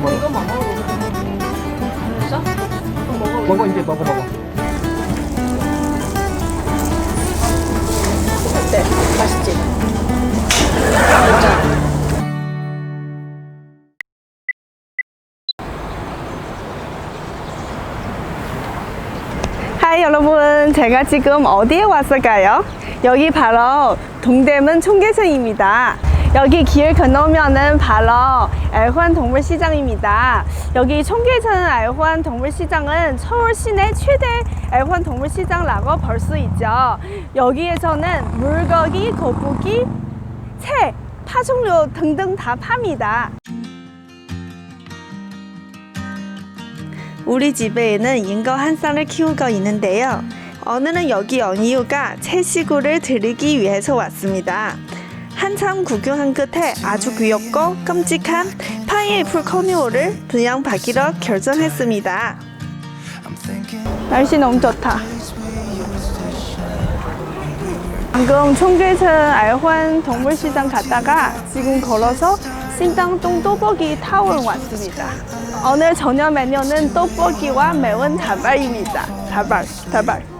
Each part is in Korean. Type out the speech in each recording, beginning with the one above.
먹어. 이거 먹어. 진짜? 그럼 먹어. 먹어 이제 먹어 먹어. 어때? 맛있지? 하이 여러분 제가 지금 어디에 왔을까요? 여기 바로 동대문 총계천입니다 여기 길 건너면은 바로 알환 동물시장입니다 여기 총계천 알환 동물시장은 서울 시내 최대 알환 동물시장이라고 볼 수 있죠 여기에서는 물고기, 거북이, 새, 파종류 등등 다 팝니다 우리 집에는 인거 한 쌍을 키우고 있는데요. 오늘은 여기 온 이유가 채시구를 들이기 위해서 왔습니다. 한참 구경한 끝에 아주 귀엽고 끔찍한 파인애플 커뮤어를 분양받기로 결정했습니다. 날씨 너무 좋다. 방금 총계천 알환 동물시장 갔다가 지금 걸어서 신당동 또보기 타운 왔습니다. 오늘 저녁 메뉴는 떡볶이와 매운 닭발입니다. 닭발, 닭발,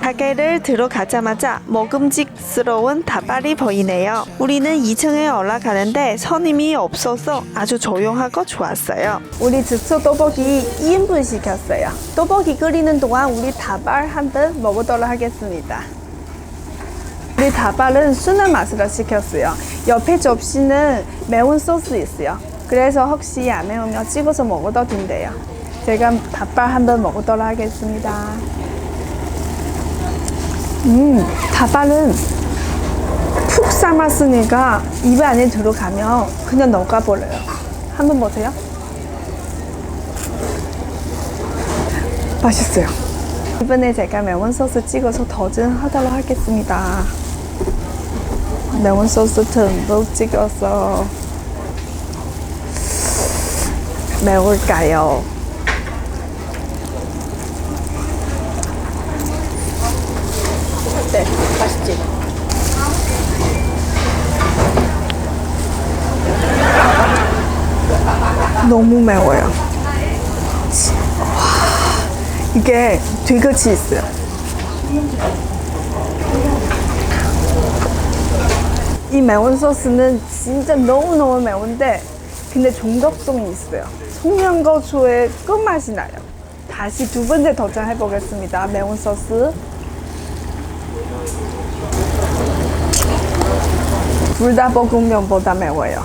가게를 들어가자마자 먹음직스러운 닭발이 보이네요. 우리는 2층에 올라가는데 손님이 없어서 아주 조용하고 좋았어요. 우리 즉석 떡볶이 2인분 시켰어요. 떡볶이 끓이는 동안 우리 닭발 한번 먹어도록 하겠습니다. 우리 닭발은 순한 맛으로 시켰어요. 옆에 접시는 매운 소스 있어요. 그래서 혹시 안 매우면 찍어서 먹어도 된대요. 제가 닭발 한 번 먹어도록 하겠습니다. 음, 닭발은 푹 삶았으니까 입 안에 들어가면 그냥 녹아버려요. 한번 보세요. 맛있어요. 이번에 제가 매운 소스 찍어서 도전하도록 하겠습니다. 매운 소스 듬뿍 찍어서 매울까요? 어때? 맛있지? 너무 매워요. 치- 와, 이게 뒤끝이 있어요. 이 매운 소스는 진짜 너무너무 매운데 근데 중독성이 있어요. 청양고추의 끝맛이 나요. 다시 두 번째 도전해 보겠습니다. 매운 소스. 불닭볶음면보다 매워요.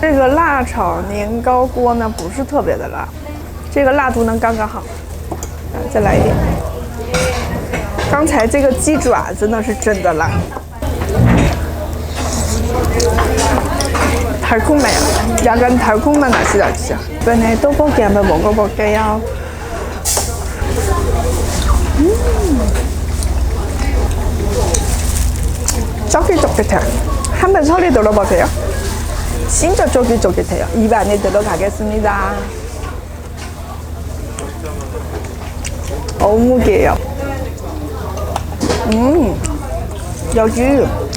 这个辣炒年糕锅呢，不是特别的辣，这个辣度呢刚刚好。啊，再来一点。刚才这个鸡爪真的是真的辣。 달콤해요. 약간 달콤한 맛이 나죠. 이번에 떡볶이 한번 먹어볼게요. 음. 쫄깃쫄깃해요. 한번 소리 들어보세요. 진짜 쫄깃쫄깃해요. 입 안에 들어가겠습니다. 어묵이에요. 음, 여기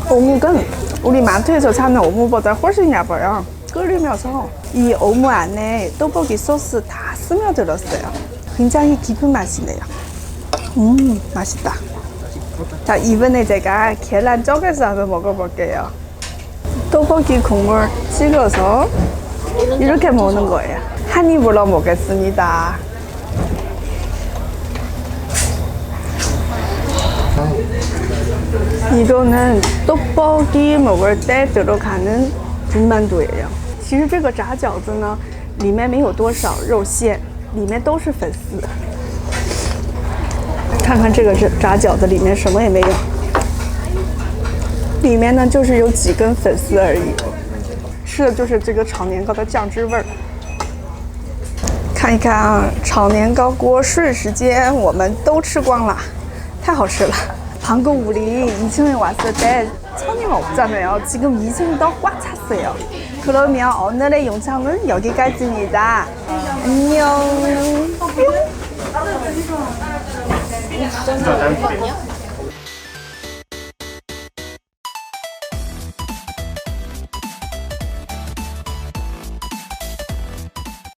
어묵은 우리 마트에서 사는 어묵보다 훨씬 얇아요. 끓이면서 이 어묵 안에 떡볶이 소스 다 스며들었어요. 굉장히 깊은 맛이네요. 음, 맛있다. 자, 이번에 제가 계란 쪼개서 한번 먹어볼게요. 또보기 국물 찍어서 이렇게 먹는 거예요. 한 입으로 먹겠습니다. 이거는 떡볶이 먹을 때 들어가는 군만두예요. 其实这个炸饺子呢，里面没有多少肉馅，里面都是粉丝。看看这个炸炸饺子里面什么也没有。里面呢就是有几根粉丝而已。吃的就是这个炒年糕的酱汁味儿。看一看啊，炒年糕锅瞬时间我们都吃光了，太好吃了。 방금 우리 2층에 왔을 때 천이 없잖아요. 지금 2층이 더 꽉 찼어요. 그러면 오늘의 영상은 여기까지입니다. 안녕.